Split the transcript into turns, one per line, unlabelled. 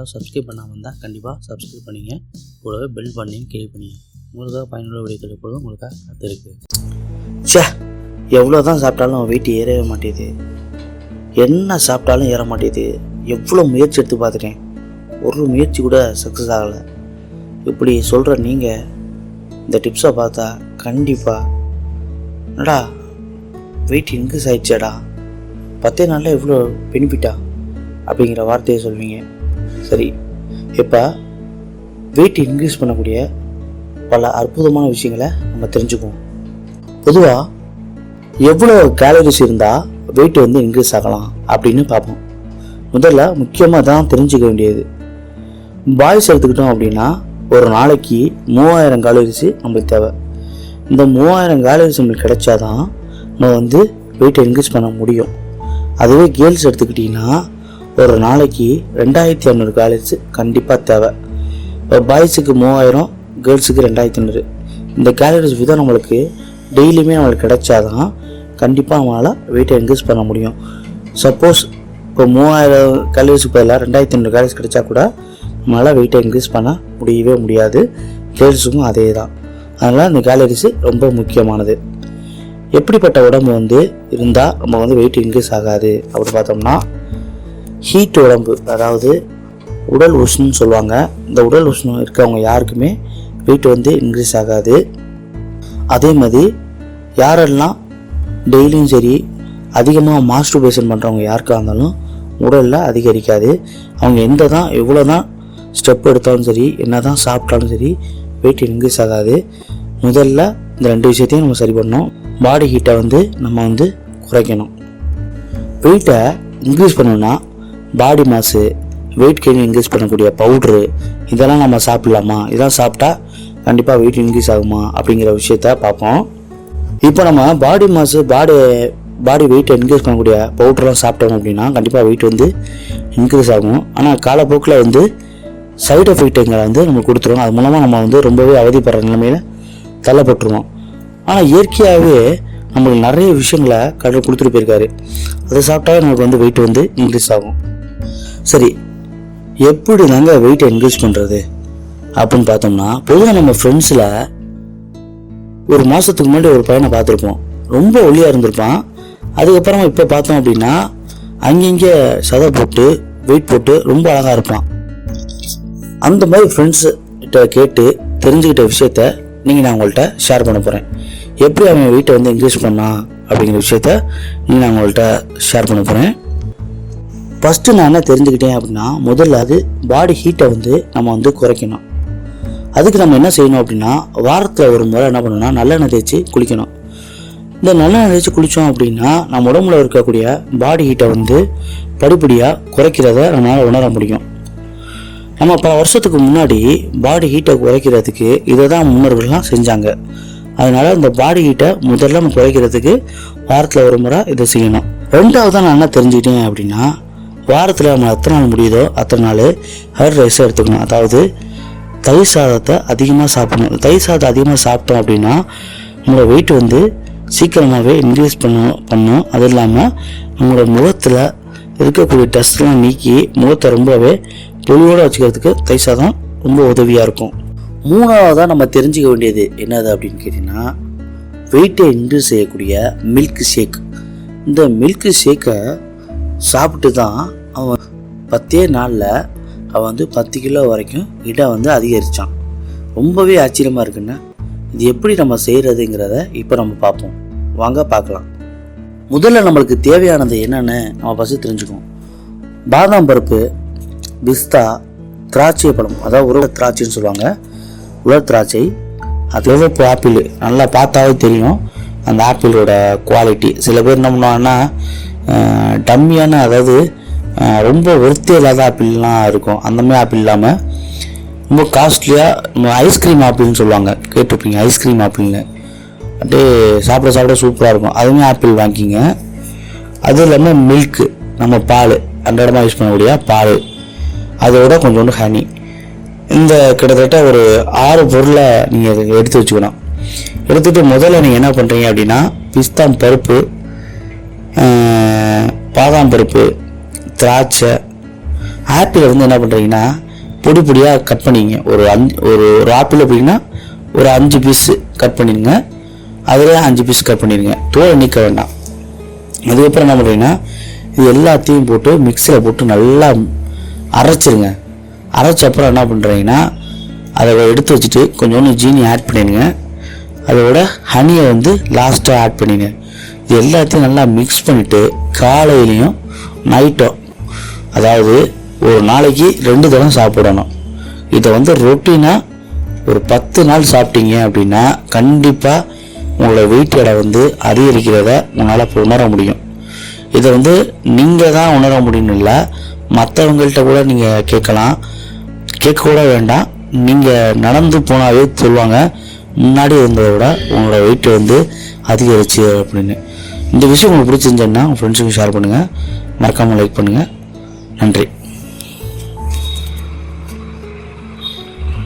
யாரும் சப்ஸ்கிரைப் பண்ணாமல் இருந்தால் கண்டிப்பாக சப்ஸ்கிரைப் பண்ணிங்க. கூடவே பெல் பண்ணியும் கிளிக் பண்ணிங்க. உங்களுக்காக பயனுள்ள வீடியோக்கள் எப்பொழுதும் உங்களுக்காக காத்திருக்கு.
சே எவ்வளோ தான் சாப்பிட்டாலும் வெயிட் ஏறவே மாட்டேது. என்ன சாப்பிட்டாலும் ஏற மாட்டேது. எவ்வளோ முயற்சி எடுத்து பார்த்துட்டேன். ஒரு முயற்சி கூட சக்ஸஸ் ஆகலை. இப்படி சொல்கிற நீங்கள் இந்த டிப்ஸை பார்த்தா கண்டிப்பாக என்னடா வெயிட் இன்க்ரீஸ் ஆயிடுச்சேடா. பத்தே நாளில் எவ்வளோ பெனிஃபிட்டா அப்படிங்கிற வார்த்தையை சொல்வீங்க. சரி. இப்போ வெயிட் இன்க்ரீஸ் பண்ணக்கூடிய பல அற்புதமான விஷயங்களை நம்ம தெரிஞ்சுக்குவோம். பொதுவாக எவ்வளோ கேலரிஸ் இருந்தால் வெயிட் வந்து இன்க்ரீஸ் ஆகலாம் அப்படின்னு பார்ப்போம். முதல்ல முக்கியமாக தான் தெரிஞ்சுக்க வேண்டியது. பாய்ஸ் எடுத்துக்கிட்டோம் அப்படின்னா ஒரு நாளைக்கு மூவாயிரம் கேலரிஸ் நம்மளுக்கு தேவை. இந்த மூவாயிரம் கேலரிஸ் நம்மளுக்கு கிடைச்சாதான் நம்ம வந்து வெயிட்டை இன்க்ரீஸ் பண்ண முடியும். அதுவே கேர்ள்ஸ் எடுத்துக்கிட்டிங்கன்னா ஒரு நாளைக்கு ரெண்டாயிரத்தி ஐநூறு காலேஜ் கண்டிப்பாக தேவை. இப்போ பாய்ஸுக்கு மூவாயிரம் கேர்ள்ஸுக்கு ரெண்டாயிரத்தி ஐநூறு. இந்த கேலரிஸ் விதம் நம்மளுக்கு டெய்லியுமே நம்மளுக்கு கிடைச்சாதான் கண்டிப்பாக நம்மளால் வெயிட்டை இன்க்ரீஸ் பண்ண முடியும். சப்போஸ் இப்போ மூவாயிரம் கேலரிஸுக்கு பதிலாக ரெண்டாயிரத்தி ஐநூறு கேலரிஸ் கிடைச்சா கூட நம்மளால் வெயிட்டை இன்க்ரீஸ் பண்ண முடியவே முடியாது. கேர்ள்ஸுக்கும் அதே தான் அதனால் இந்த கேலரிஸு ரொம்ப முக்கியமானது. எப்படிப்பட்ட உடம்பு வந்து இருந்தால் நம்ம வந்து வெயிட் இன்க்ரீஸ் ஆகாது அப்படி பார்த்தோம்னா ஹீட் உடம்பு அதாவது உடல் உஷ்ணுன்னு சொல்லுவாங்க. இந்த உடல் உஷ்ணம் இருக்கவங்க யாருக்குமே வெயிட் வந்து இன்க்ரீஸ் ஆகாது. அதே மாதிரி யாரெல்லாம் டெய்லியும் சரி அதிகமாக மாஸ்டர்பேஷன் பண்ணுறவங்க யாருக்காக இருந்தாலும் உடலில் அதிகரிக்காது. அவங்க எந்த தான் எவ்வளோ தான் ஸ்டெப் எடுத்தாலும் சரி என்ன தான் சாப்பிட்டாலும் சரி வெயிட் இன்க்ரீஸ் ஆகாது. முதல்ல இந்த ரெண்டு விஷயத்தையும் நம்ம சரி பண்ணணும். பாடி ஹீட்டை வந்து நம்ம வந்து குறைக்கணும். வெயிட்டை இன்க்ரீஸ் பண்ணணும்னா body mass weight gain increase பண்ணக்கூடிய பவுட்ரு இதெல்லாம் நம்ம சாப்பிட்லாமா? இதெல்லாம் சாப்பிட்டா கண்டிப்பாக வெயிட் இன்க்ரீஸ் ஆகுமா? அப்படிங்கிற விஷயத்த பார்ப்போம். இப்போ நம்ம பாடி மாஸு பாடி பாடி வெயிட்டை இன்க்ரீஸ் பண்ணக்கூடிய பவுட்ரெலாம் சாப்பிட்டோம் அப்படின்னா கண்டிப்பாக வெயிட் வந்து இன்க்ரீஸ் ஆகும். ஆனால் காலப்போக்கில் வந்து சைடு எஃபெக்ட்டுங்களை வந்து நம்ம கொடுத்துருவோம். அது மூலமாக நம்ம வந்து ரொம்பவே அவதிப்படுற நிலைமையில் தள்ளப்பட்டுருவோம். ஆனால் இயற்கையாகவே நம்மளுக்கு நிறைய விஷயங்களை கடல் கொடுத்துட்டு போயிருக்காரு. அதை சாப்பிட்டாவே நமக்கு வந்து வெயிட் வந்து இன்க்ரீஸ் ஆகும். சரி எப்படி நாங்கள் வெயிட்டை இன்க்ரீஸ் பண்ணுறது அப்படின்னு பார்த்தோம்னா பொதுவாக நம்ம ஃப்ரெண்ட்ஸில் ஒரு மாதத்துக்கு முன்னாடி ஒரு பையனை பார்த்துருப்போம். ரொம்ப ஒளியாக இருந்திருப்பான். அதுக்கப்புறமா இப்போ பார்த்தோம் அப்படின்னா அங்கங்கே சதை போட்டு வெயிட் போட்டு ரொம்ப அழகாக இருப்பான். அந்த மாதிரி ஃப்ரெண்ட்ஸ் கிட்ட கேட்டு தெரிஞ்சுக்கிட்ட விஷயத்த நீங்கள் நான் உங்கள்கிட்ட ஷேர் பண்ண போகிறேன் எப்படி அவன் வெயிட்டை வந்து இன்க்ரீஸ் பண்ணான் அப்படிங்கிற விஷயத்த நீங்கள் நான் உங்கள்கிட்ட ஷேர் பண்ண போகிறேன் ஃபஸ்ட்டு நான் என்ன தெரிஞ்சுக்கிட்டேன் அப்படின்னா முதல்ல அது பாடி ஹீட்டை வந்து நம்ம வந்து குறைக்கணும். அதுக்கு நம்ம என்ன செய்யணும் அப்படின்னா வாரத்தில் ஒரு முறை என்ன பண்ணணும்னா நல்லெண்ணெய் தேய்ச்சி குளிக்கணும். இந்த நல்லெண்ணெய் தேய்ச்சி குளித்தோம் அப்படின்னா நம்ம உடம்புல இருக்கக்கூடிய பாடி ஹீட்டை வந்து படிப்படியாக குறைக்கிறத நம்மளால் உணர முடியும். நம்ம பல வருஷத்துக்கு முன்னாடி பாடி ஹீட்டை குறைக்கிறதுக்கு இதை தான் முன்னோர்கள்லாம் செஞ்சாங்க. அதனால் இந்த பாடி ஹீட்டை முதல்ல நம்ம குறைக்கிறதுக்கு வாரத்தில் ஒரு முறை இதை செய்யணும். ரெண்டாவது நான் என்ன தெரிஞ்சுக்கிட்டேன் அப்படின்னா வாரத்தில் நம்ம எத்தனை நாள் முடியுதோ அத்தனை நாள் ஹர் ரைஸை எடுத்துக்கணும். அதாவது தயிர் சாதத்தை அதிகமாக சாப்பிடணும். தயிர் சாதம் அதிகமாக சாப்பிட்டோம் அப்படின்னா நம்மளோட வெயிட் வந்து சீக்கிரமாகவே இன்க்ரீஸ் பண்ண பண்ணும். அது இல்லாமல் நம்மளோட முகத்தில் இருக்கக்கூடிய டஸ்ட்லாம் நீக்கி முகத்தை ரொம்பவே பொலிவோடு வச்சுக்கிறதுக்கு தயிர் சாதம் ரொம்ப உதவியாக இருக்கும். மூணாவதாக நம்ம தெரிஞ்சுக்க வேண்டியது என்னது அப்படின்னு கேட்டிங்கன்னா வெயிட்டை இன்க்ரீஸ் செய்யக்கூடிய மில்க் ஷேக் இந்த மில்க் ஷேக்கை சாப்பிட்டு தான் அவன் பத்தே நாளில் அவன் வந்து பத்து கிலோ வரைக்கும் இடம் வந்து அதிகரித்தான் ரொம்பவே ஆச்சரியமாக இருக்குன்னு இது எப்படி நம்ம செய்கிறதுங்கிறத இப்போ நம்ம பார்ப்போம். வாங்க பார்க்கலாம். முதல்ல நம்மளுக்கு தேவையானது என்னென்னு நம்ம ஃபஸ்ட்டு தெரிஞ்சுக்குவோம். பாதாம் பருப்பு பிஸ்தா திராட்சை பழம். அதாவது உருளை திராட்சைன்னு சொல்லுவாங்க. உலர் திராட்சை. அது சிவப்பு ஆப்பிள். நல்லா பார்த்தாவே தெரியும். அந்த ஆப்பிளோட குவாலிட்டி சில பேர் என்ன பண்ணுவாங்கன்னா டம்மியான அதாவது ரொம்ப ஒருத்தே இல்லாத ஆப்பிள்லாம் இருக்கும். அந்த மாதிரி ஆப்பிள் இல்லாமல் ரொம்ப காஸ்ட்லியாக நம்ம ஐஸ்கிரீம் ஆப்பிள்னு சொல்லுவாங்க. கேட்டிருப்பீங்க ஐஸ்கிரீம் ஆப்பிள்னு அப்படியே சாப்பிட சாப்பிட சூப்பராக இருக்கும். அதுவுமே ஆப்பிள் வாங்கிக்கிங்க அது இல்லாமல் மில்க்கு நம்ம பால் அன்றாடமாக யூஸ் பண்ணக்கூடிய பால். அதோட கொஞ்சோண்டு ஹனி இந்த கிட்டத்தட்ட ஒரு ஆறு பொருளை நீங்கள் எடுத்து வச்சுக்கணும். எடுத்துகிட்டு முதல்ல நீங்கள் என்ன பண்ணுறீங்க அப்படின்னா பிஸ்தான் பருப்பு பாதாம் பருப்பு திராட்சை ஆப்பிளை வந்து என்ன பண்ணுறீங்கன்னா பொடி பொடியாக கட் பண்ணிங்க ஒரு அஞ்சு ஒரு ஒரு ஆப்பிள் அப்படின்னா ஒரு அஞ்சு பீஸு கட் பண்ணிடுங்க. அதில் அஞ்சு பீஸ் கட் பண்ணிடுங்க. தோலை நீக்க வேண்டாம். அதுக்கப்புறம் என்ன பண்ணுறீங்கன்னா இது எல்லாத்தையும் போட்டு மிக்சியில் போட்டு நல்லா அரைச்சிருங்க அரைச்ச அப்புறம் என்ன பண்ணுறீங்கன்னா அதை எடுத்து வச்சுட்டு கொஞ்சோண்டு ஜீனி ஆட் பண்ணிடுங்க. அதோட ஹனியை வந்து லாஸ்ட்டாக ஆட் பண்ணிடுங்க. இது எல்லாத்தையும் நல்லா மிக்ஸ் பண்ணிவிட்டு காலையிலையும் நைட்டும் அதாவது ஒரு நாளைக்கு ரெண்டு தடவை சாப்பிடணும். இதை வந்து ரொட்டீனாக ஒரு பத்து நாள் சாப்பிட்டீங்க அப்படின்னா கண்டிப்பாக உங்களோட வெயிட் எடை வந்து அதிகரிக்கிறத உங்களால் இப்போ உணர முடியும். இதை வந்து நீங்கள் தான் உணர முடியும் இல்லை மற்றவங்கள்ட்ட கூட நீங்கள் கேட்கலாம். கேட்க கூட வேண்டாம். நீங்கள் நடந்து போனாவே சொல்லுவாங்க முன்னாடி இருந்ததை விட உங்களோட வெயிட் வந்து அதிகரிச்சு அப்படின்னு. இந்த விஷயம் உங்களுக்கு பிடிச்சிருந்துச்சுன்னா உங்கள் ஃப்ரெண்ட்ஸுக்கு ஷேர் பண்ணுங்கள் மறக்காமல் லைக் பண்ணுங்கள் நன்றி.